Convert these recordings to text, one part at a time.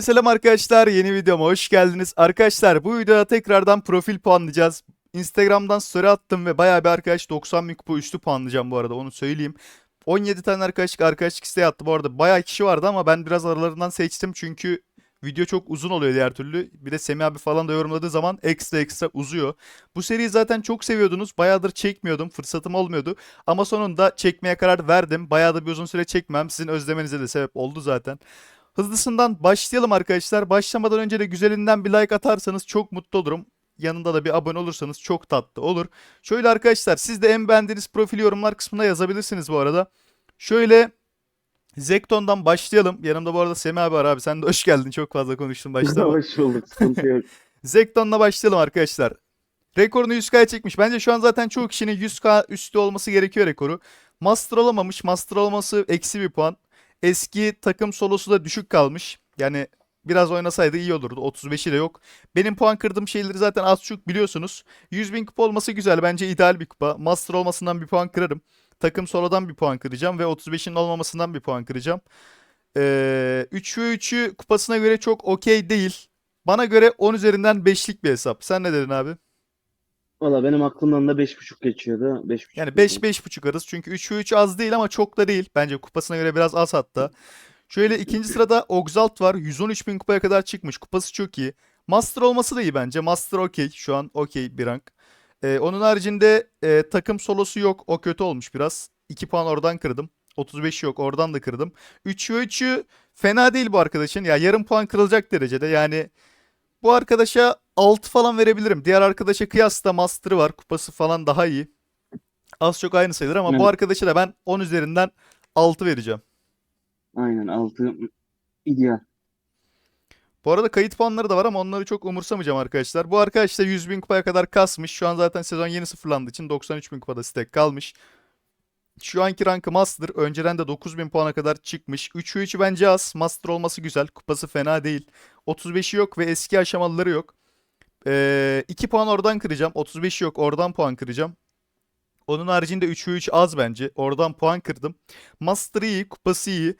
Selam arkadaşlar yeni videoma hoş geldiniz. Arkadaşlar bu videoda tekrardan profil puanlayacağız. Instagram'dan story attım ve bayağı bir arkadaş 90 bin kupa üstü puanlayacağım bu arada onu söyleyeyim. 17 tane arkadaşlık arkadaşlık isteği attı bu arada. Bayağı kişi vardı ama ben biraz aralarından seçtim çünkü video çok uzun oluyor diğer türlü. Bir de Semih abi falan da yorumladığı zaman ekstra ekstra uzuyor. Bu seriyi zaten çok seviyordunuz. Bayağıdır çekmiyordum. Fırsatım olmuyordu. Ama sonunda çekmeye karar verdim. Bayağı da bir uzun süre çekmem. Sizin özlemenize de sebep oldu zaten. Hızlısından başlayalım arkadaşlar. Başlamadan önce de güzelinden bir like atarsanız çok mutlu olurum. Yanında da bir abone olursanız çok tatlı olur. Şöyle arkadaşlar siz de en beğendiğiniz profili yorumlar kısmına yazabilirsiniz bu arada. Şöyle Zekton'dan başlayalım. Yanımda bu arada Semih abi var abi. Sen de hoş geldin. Çok fazla konuştum başta. Hoş bulduk. Zekton'la başlayalım arkadaşlar. Rekorunu 100K'ya çekmiş. Bence şu an zaten çoğu kişinin 100K üstü olması gerekiyor rekoru. Master olamamış. Master olması eksi bir puan. Eski takım solosu da düşük kalmış. Yani biraz oynasaydı iyi olurdu. 35'i de yok. Benim puan kırdığım şeyleri zaten az çok biliyorsunuz. 100 bin kupa olması güzel. Bence ideal bir kupa. Master olmasından bir puan kırarım. Takım solodan bir puan kıracağım ve 35'in olmamasından bir puan kıracağım. Ee, 3 ve 3'ü kupasına göre çok okey değil. Bana göre 10 üzerinden 5'lik bir hesap. Sen ne dedin abi? Valla benim aklımdan da 5.5 geçiyordu. 5.5 Yani 5 5.5 arası. Çünkü 3 ve 3 az değil ama çok da değil. Bence kupasına göre biraz az hatta. Şöyle ikinci sırada Oxalt var. 113 bin kupaya kadar çıkmış. Kupası çok iyi. Master olması da iyi bence. Master okey. Şu an okey bir rank. Ee, onun haricinde e, takım solosu yok. O kötü olmuş biraz. 2 puan oradan kırdım. 35 yok. Oradan da kırdım. 3 ve 3'ü fena değil bu arkadaşın. Ya yarım puan kırılacak derecede. Yani bu arkadaşa 6 falan verebilirim. Diğer arkadaşa kıyasla Master'ı var. Kupası falan daha iyi. Az çok aynı sayılır ama bu Evet. arkadaşa da ben 10 üzerinden 6 vereceğim. Aynen 6 ideal. Bu arada kayıt puanları da var ama onları çok umursamayacağım arkadaşlar. Bu arkadaş da 100 bin kupaya kadar kasmış. Şu an zaten sezon yeni sıfırlandığı için 93 bin kupada stack kalmış. Şu anki rankı Master. Önceden de 9 bin puana kadar çıkmış. 3'ü 3'ü bence az. Master olması güzel. Kupası fena değil. 35'i yok ve eski aşamalıları yok. Ee, 2 puan oradan kıracağım. 35'i yok. Oradan puan kıracağım. Onun haricinde 3'ü 3 az bence. Oradan puan kırdım. Master iyi. Kupası iyi.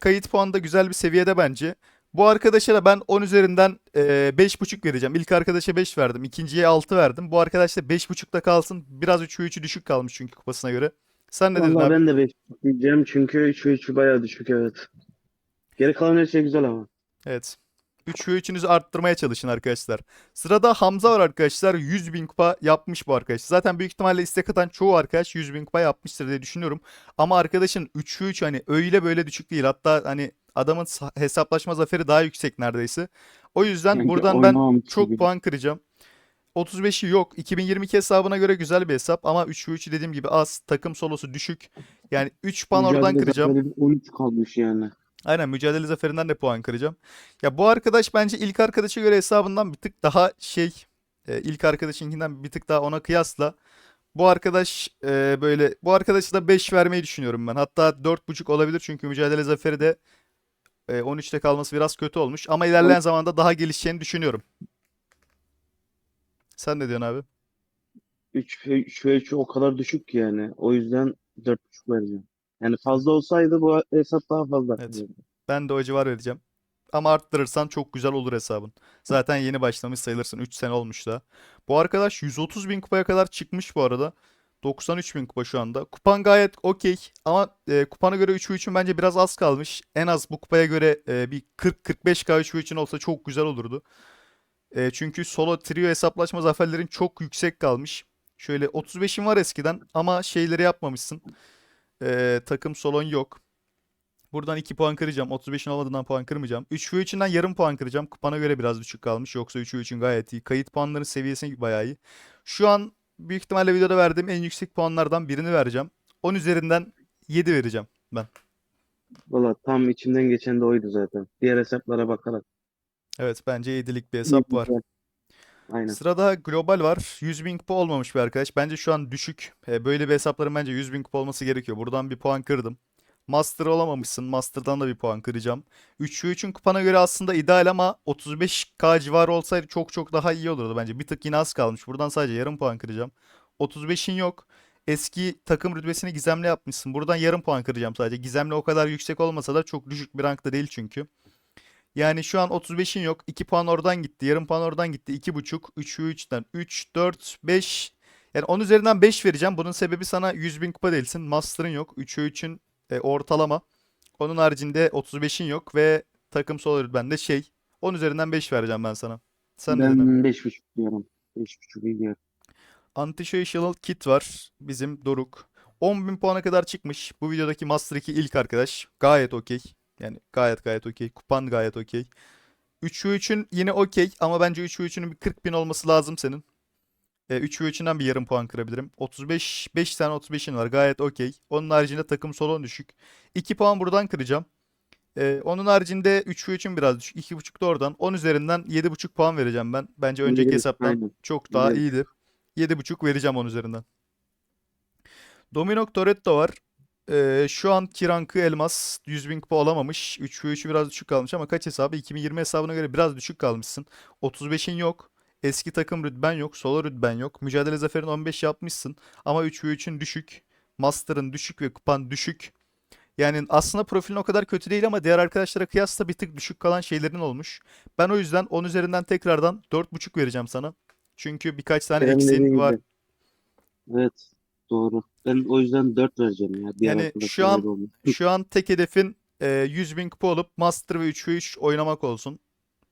Kayıt puanı da güzel bir seviyede bence. Bu arkadaşa da ben 10 üzerinden e, 5.5 vereceğim. İlk arkadaşa 5 verdim. ikinciye 6 verdim. Bu arkadaş da 5.5'da kalsın. Biraz 3'ü 3'ü düşük kalmış çünkü kupasına göre. Sen ne dedin abi? ben de 5 diyeceğim çünkü 3 ve 3'ü bayağı düşük evet. Geri kalan her şey güzel ama. Evet. 3 ve 3'ünüzü arttırmaya çalışın arkadaşlar. Sırada Hamza var arkadaşlar. 100 bin kupa yapmış bu arkadaş. Zaten büyük ihtimalle istek atan çoğu arkadaş 100 bin kupa yapmıştır diye düşünüyorum. Ama arkadaşın 3 ve 3 hani öyle böyle düşük değil. Hatta hani adamın sa- hesaplaşma zaferi daha yüksek neredeyse. O yüzden Sanki buradan ben çok gibi. puan kıracağım. 35'i yok. 2022 hesabına göre güzel bir hesap ama 3 ve 3 dediğim gibi az. Takım solosu düşük. Yani 3 puan oradan kıracağım. zaferleri 13 kalmış yani. Aynen mücadele zaferinden de puan kıracağım. Ya bu arkadaş bence ilk arkadaşa göre hesabından bir tık daha şey e, ilk arkadaşınkinden bir tık daha ona kıyasla bu arkadaş e, böyle bu arkadaşa da 5 vermeyi düşünüyorum ben. Hatta 4.5 olabilir çünkü mücadele zaferi de e, 13'te kalması biraz kötü olmuş ama ilerleyen zamanda daha gelişeceğini düşünüyorum. Sen ne diyorsun abi? 3 ve 3 ve 3'ü o kadar düşük ki yani. O yüzden 4.5 vereceğim. Yani fazla olsaydı bu hesap daha fazla. Evet. Ben de o civar vereceğim. Ama arttırırsan çok güzel olur hesabın. Zaten yeni başlamış sayılırsın. 3 sene olmuş da. Bu arkadaş 130 bin kupaya kadar çıkmış bu arada. 93 bin kupa şu anda. Kupan gayet okey. Ama e, kupana göre 3 ve 3'ün bence biraz az kalmış. En az bu kupaya göre e, bir 40-45k 3 ve 3'ün olsa çok güzel olurdu. E, çünkü solo trio hesaplaşma zaferlerin çok yüksek kalmış. Şöyle 35'in var eskiden ama şeyleri yapmamışsın. E, takım solon yok. Buradan 2 puan kıracağım. 35'in olmadığından puan kırmayacağım. 3 ve 3'ünden yarım puan kıracağım. Kupana göre biraz düşük kalmış. Yoksa 3 ve 3'ün gayet iyi. Kayıt puanların seviyesi bayağı iyi. Şu an büyük ihtimalle videoda verdiğim en yüksek puanlardan birini vereceğim. 10 üzerinden 7 vereceğim ben. Valla tam içimden geçen de oydu zaten. Diğer hesaplara bakarak. Evet bence 7'lik bir hesap var. Aynen. Sırada global var. 100 bin kupa olmamış bir arkadaş. Bence şu an düşük. E, Böyle bir hesapların bence 100 bin kupa olması gerekiyor. Buradan bir puan kırdım. Master olamamışsın. Master'dan da bir puan kıracağım. 3 ve 3'ün kupana göre aslında ideal ama 35k civarı olsaydı çok çok daha iyi olurdu bence. Bir tık yine az kalmış. Buradan sadece yarım puan kıracağım. 35'in yok. Eski takım rütbesini gizemli yapmışsın. Buradan yarım puan kıracağım sadece. Gizemli o kadar yüksek olmasa da çok düşük bir rankta değil çünkü. Yani şu an 35'in yok. 2 puan oradan gitti. Yarım puan oradan gitti. 2,5. 3'ü 3'ten. 3, 4, 5. Yani 10 üzerinden 5 vereceğim. Bunun sebebi sana 100 bin kupa değilsin. Master'ın yok. 3'ü 3'ün e, ortalama. Onun haricinde 35'in yok ve takım sol bende şey. 10 üzerinden 5 vereceğim ben sana. Sen? Ben 5.5 diyorum. 5.5 iyi diyorum. Anti-Social Kit var. Bizim Doruk. 10.000 puana kadar çıkmış. Bu videodaki Master 2 ilk arkadaş. Gayet okey. Yani gayet gayet okey. Kupan gayet okey. 3 ve 3'ün yine okey ama bence 3 ve 3'ünün bir 40 bin olması lazım senin. E, 3 ve 3'ünden bir yarım puan kırabilirim. 35, 5 tane 35'in var gayet okey. Onun haricinde takım solon düşük. 2 puan buradan kıracağım. E, onun haricinde 3 ve 3'ün biraz düşük. 2.5 da oradan. 10 üzerinden 7.5 puan vereceğim ben. Bence önceki hesaptan aynen. çok daha İyi. iyiydi. 7.5 vereceğim onun üzerinden. Domino Toretto var. Ee, şu anki rankı Elmas 100 bin kupa alamamış. 3 ve 3'ü biraz düşük kalmış ama kaç hesabı? 2020 hesabına göre biraz düşük kalmışsın. 35'in yok. Eski takım rütben yok. Solo rütben yok. Mücadele zaferin 15 yapmışsın. Ama 3 ve 3'ün düşük. Master'ın düşük ve kupan düşük. Yani aslında profilin o kadar kötü değil ama diğer arkadaşlara kıyasla bir tık düşük kalan şeylerin olmuş. Ben o yüzden 10 üzerinden tekrardan 4.5 vereceğim sana. Çünkü birkaç tane Kerem'in eksiğin var. gibi. Evet. Doğru. Ben o yüzden 4 vereceğim ya. Diğer Yani arkadaşlar şu an- olmuş. Şu an tek hedefin e, 100 bin kupa olup Master ve 3 ve 3 oynamak olsun.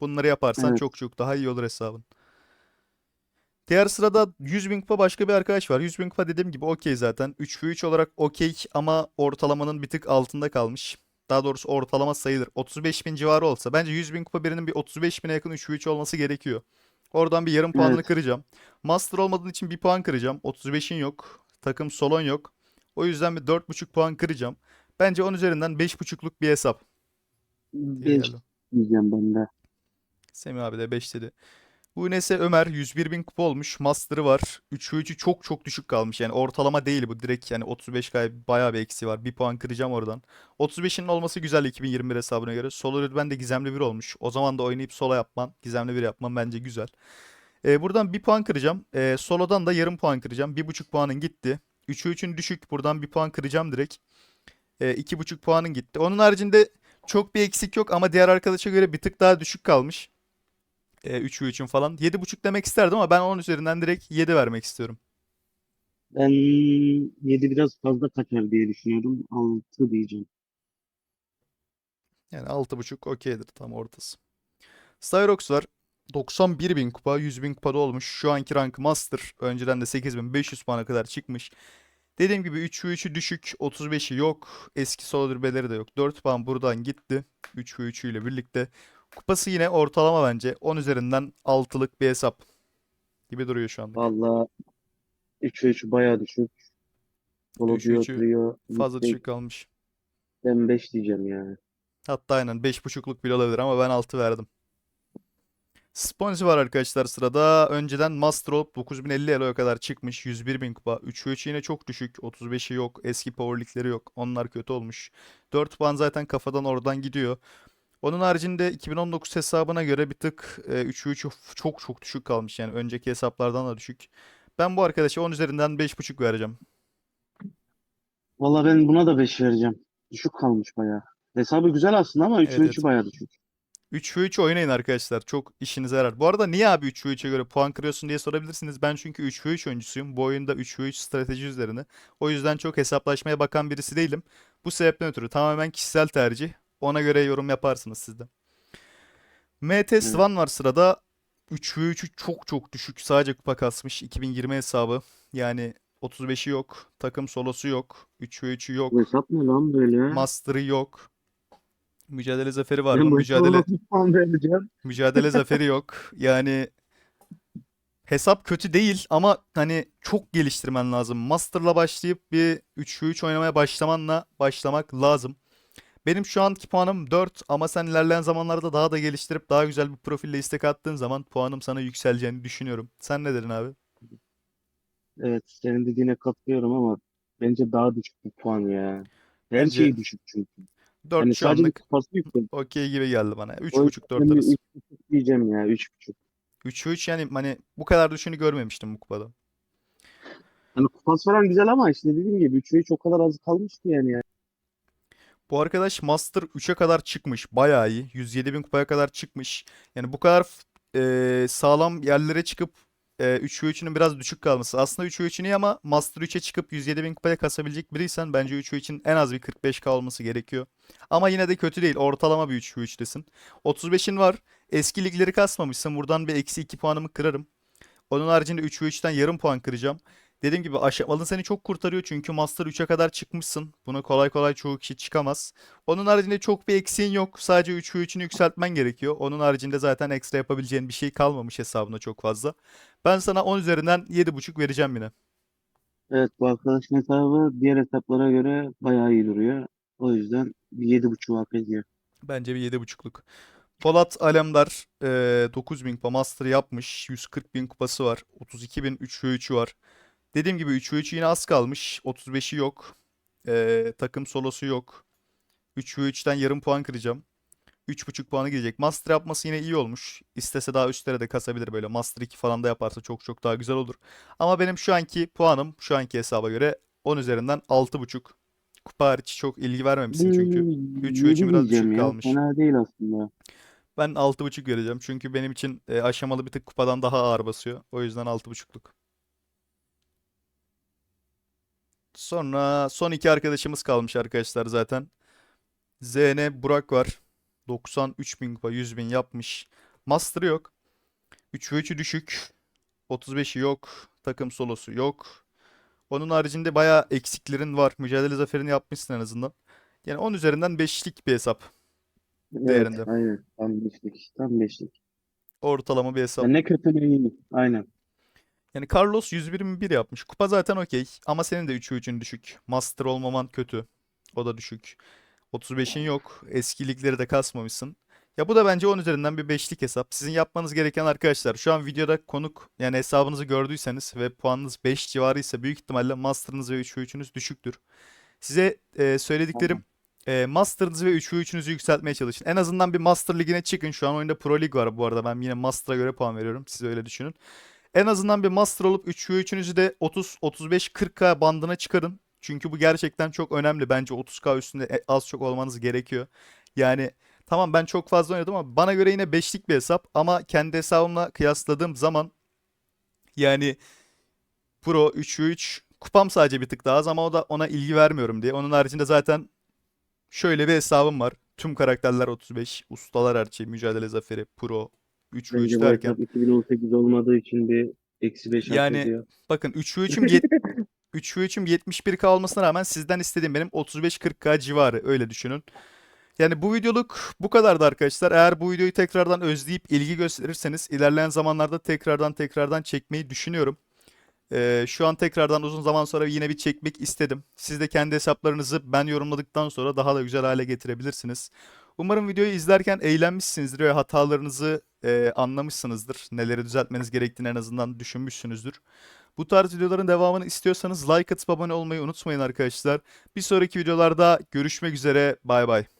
Bunları yaparsan Evet. çok çok daha iyi olur hesabın. Diğer sırada 100 bin kupa başka bir arkadaş var. 100 bin kupa dediğim gibi okey zaten. 3 ve 3 olarak okey ama ortalamanın bir tık altında kalmış. Daha doğrusu ortalama sayılır. 35 bin civarı olsa. Bence 100 bin kupa birinin bir 35 bine yakın 3 ve 3 olması gerekiyor. Oradan bir yarım puanını Evet. kıracağım. Master olmadığın için bir puan kıracağım. 35'in yok. Takım solon yok. O yüzden bir 4.5 puan kıracağım. Bence 10 üzerinden 5.5'luk bir hesap. diye 5 geldi. diyeceğim ben de. Semih abi de 5 dedi. Bu neyse Ömer 101 bin kupa olmuş. Master'ı var. 3'ü 3'ü çok çok düşük kalmış. Yani ortalama değil bu. Direkt yani 35 kay bayağı bir eksi var. Bir puan kıracağım oradan. 35'inin olması güzel 2021 hesabına göre. Solo rütben de gizemli bir olmuş. O zaman da oynayıp solo yapman, gizemli bir yapman bence güzel. Ee, buradan bir puan kıracağım. Ee, solodan da yarım puan kıracağım. 1.5 puanın gitti. 3'ü 3'ün düşük. Buradan bir puan kıracağım direkt. Ee, 2.5 puanın gitti. Onun haricinde çok bir eksik yok ama diğer arkadaşa göre bir tık daha düşük kalmış. E, 3'ü 3'ün falan. 7.5 demek isterdim ama ben 10 üzerinden direkt 7 vermek istiyorum. Ben 7 biraz fazla kaçar diye düşünüyorum. 6 diyeceğim. Yani 6.5 okeydir tam ortası. Styrox var. 91 bin kupa, 100 bin kupada olmuş. Şu anki rankı Master. Önceden de 8500 puana kadar çıkmış. Dediğim gibi 3'ü 3'ü düşük, 35'i yok. Eski solo dürbeleri de yok. 4 puan buradan gitti. 3 ve 3'ü ile birlikte. Kupası yine ortalama bence. 10 üzerinden 6'lık bir hesap gibi duruyor şu anda. Valla 3 ve 3 bayağı düşük. Solo Üç ve duo üçü trio. Fazla mixtape. düşük kalmış. Ben 5 diyeceğim yani. Hatta aynen 5.5'luk bile olabilir ama ben 6 verdim. Sponzi var arkadaşlar sırada. Önceden Master olup 9050 Elo'ya kadar çıkmış. 101 bin kupa. 3 3 yine çok düşük. 35'i yok. Eski powerlikleri yok. Onlar kötü olmuş. 4 puan zaten kafadan oradan gidiyor. Onun haricinde 2019 hesabına göre bir tık 3 3 çok çok düşük kalmış. Yani önceki hesaplardan da düşük. Ben bu arkadaşa 10 üzerinden 5.5 vereceğim. Valla ben buna da 5 vereceğim. Düşük kalmış bayağı. Hesabı güzel aslında ama 3 Evet, ve evet. 3'ü bayağı düşük. 3 ve 3 oynayın arkadaşlar. Çok işinize yarar. Bu arada niye abi 3 ve 3'e göre puan kırıyorsun diye sorabilirsiniz. Ben çünkü 3 ve 3 oyuncusuyum. Bu oyunda 3 ve 3 strateji üzerine. O yüzden çok hesaplaşmaya bakan birisi değilim. Bu sebepten ötürü tamamen kişisel tercih. Ona göre yorum yaparsınız siz de. MT Swan var sırada. 3 ve 3'ü çok çok düşük. Sadece kupa kasmış. 2020 hesabı. Yani 35'i yok. Takım solosu yok. 3 ve 3'ü yok. Bu hesap ne lan böyle? Master'ı yok. Mücadele zaferi var mı? Mücadele? Mücadele zaferi yok. Yani hesap kötü değil ama hani çok geliştirmen lazım. Master'la başlayıp bir 3 3 oynamaya başlamanla başlamak lazım. Benim şu anki puanım 4 ama sen ilerleyen zamanlarda daha da geliştirip daha güzel bir profille istek attığın zaman puanım sana yükseleceğini düşünüyorum. Sen ne dedin abi? Evet senin dediğine katılıyorum ama bence daha düşük bir puan ya. Her Bence şey düşük çünkü. 4 Hani şu anlık okey gibi geldi bana. O 3.5 4 yüzden bir arası. 3,5 diyeceğim ya 3,5. 3 3 yani hani bu kadar düşünü görmemiştim bu kupada. Hani kupası falan güzel ama işte dediğim gibi 3 ve 3 o kadar az kalmış ki yani. ya. Bu arkadaş Master 3'e kadar çıkmış. Bayağı iyi. 107 bin kupaya kadar çıkmış. Yani bu kadar e, sağlam yerlere çıkıp e, 3 ve 3'ünün biraz düşük kalması. Aslında 3 ve 3'ün iyi ama Master 3'e çıkıp 107 bin kupaya kasabilecek biriysen bence 3 ve 3'ün en az bir 45k olması gerekiyor. Ama yine de kötü değil. Ortalama bir 3 ve 3'tesin. 35'in var. Eski ligleri kasmamışsın. Buradan bir eksi 2 puanımı kırarım. Onun haricinde 3 ve 3'ten yarım puan kıracağım. Dediğim gibi aşamalı seni çok kurtarıyor çünkü Master 3'e kadar çıkmışsın. Buna kolay kolay çoğu kişi çıkamaz. Onun haricinde çok bir eksiğin yok. Sadece 3 ve 3'ünü yükseltmen gerekiyor. Onun haricinde zaten ekstra yapabileceğin bir şey kalmamış hesabına çok fazla. Ben sana 10 üzerinden 7.5 vereceğim yine. Evet bu arkadaşın hesabı diğer hesaplara göre bayağı iyi duruyor. O yüzden bir 7.5 hak ediyor. Bence bir 7.5'luk. Polat Alemdar eee 9000 kupa master yapmış. 140 bin kupası var. 32 bin 3 ve 3'ü var. Dediğim gibi 3 ve 3'ü yine az kalmış. 35'i yok. Eee, takım solosu yok. 3 ve 3'ten yarım puan kıracağım. 3.5 puanı gelecek. Master yapması yine iyi olmuş. İstese daha üstlere de kasabilir böyle. Master 2 falan da yaparsa çok çok daha güzel olur. Ama benim şu anki puanım şu anki hesaba göre 10 üzerinden 6.5. Kupa hariç çok ilgi vermemişsin çünkü. Hmm, Üç ve üçün yedi biraz diyeceğim düşük ya. kalmış. Fena değil aslında. Ben 6.5 vereceğim. Çünkü benim için e, aşamalı bir tık kupadan daha ağır basıyor. O yüzden 6.5'luk. Sonra son iki arkadaşımız kalmış arkadaşlar zaten. ZN Burak var. 93 bin kupa 100 bin yapmış. Master yok. 3 ve 3'ü düşük. 35'i yok. Takım solosu yok. Onun haricinde bayağı eksiklerin var. Mücadele zaferini yapmışsın en azından. Yani 10 üzerinden 5'lik bir hesap Evet, değerinde. aynen. Tam beşlik. Tam beşlik. Ortalama bir hesap. Ya ne kötü ne iyi. Aynen. Yani Carlos 121 yapmış. Kupa zaten okey. Ama senin de 3'ü 3'ün düşük. Master olmaman kötü. O da düşük. 35'in yok. Eski ligleri de kasmamışsın. Ya bu da bence 10 üzerinden bir 5'lik hesap. Sizin yapmanız gereken arkadaşlar şu an videoda konuk yani hesabınızı gördüyseniz ve puanınız 5 civarı ise büyük ihtimalle Master'ınız ve 3 ve 3'ünüz düşüktür. Size e, söylediklerim e, Master'ınızı ve 3 ve 3'ünüzü yükseltmeye çalışın. En azından bir Master ligine çıkın. Şu an oyunda Pro Lig var bu arada. Ben yine Master'a göre puan veriyorum. Siz öyle düşünün. En azından bir master olup 3 ve 3'ünüzü de 30, 35, 40k bandına çıkarın. Çünkü bu gerçekten çok önemli. Bence 30k üstünde e- az çok olmanız gerekiyor. Yani tamam ben çok fazla oynadım ama bana göre yine 5'lik bir hesap. Ama kendi hesabımla kıyasladığım zaman yani Pro 3 ve 3 kupam sadece bir tık daha az ama o da ona ilgi vermiyorum diye. Onun haricinde zaten şöyle bir hesabım var. Tüm karakterler 35, ustalar her şey, mücadele zaferi, Pro 3 ve 3 Bence bu derken. hesap 2018 olmadığı için bir eksi 5 hak Yani ediyor. Bakın 3 ve 3'üm yet 3 ve 3'üm 71k olmasına rağmen sizden istediğim benim 35-40k civarı öyle düşünün. Yani bu videoluk bu kadardı arkadaşlar. Eğer bu videoyu tekrardan özleyip ilgi gösterirseniz ilerleyen zamanlarda tekrardan tekrardan çekmeyi düşünüyorum. Ee, şu an tekrardan uzun zaman sonra yine bir çekmek istedim. Siz de kendi hesaplarınızı ben yorumladıktan sonra daha da güzel hale getirebilirsiniz. Umarım videoyu izlerken eğlenmişsinizdir ve hatalarınızı e, anlamışsınızdır. Neleri düzeltmeniz gerektiğini en azından düşünmüşsünüzdür. Bu tarz videoların devamını istiyorsanız like atıp abone olmayı unutmayın arkadaşlar. Bir sonraki videolarda görüşmek üzere. Bay bay.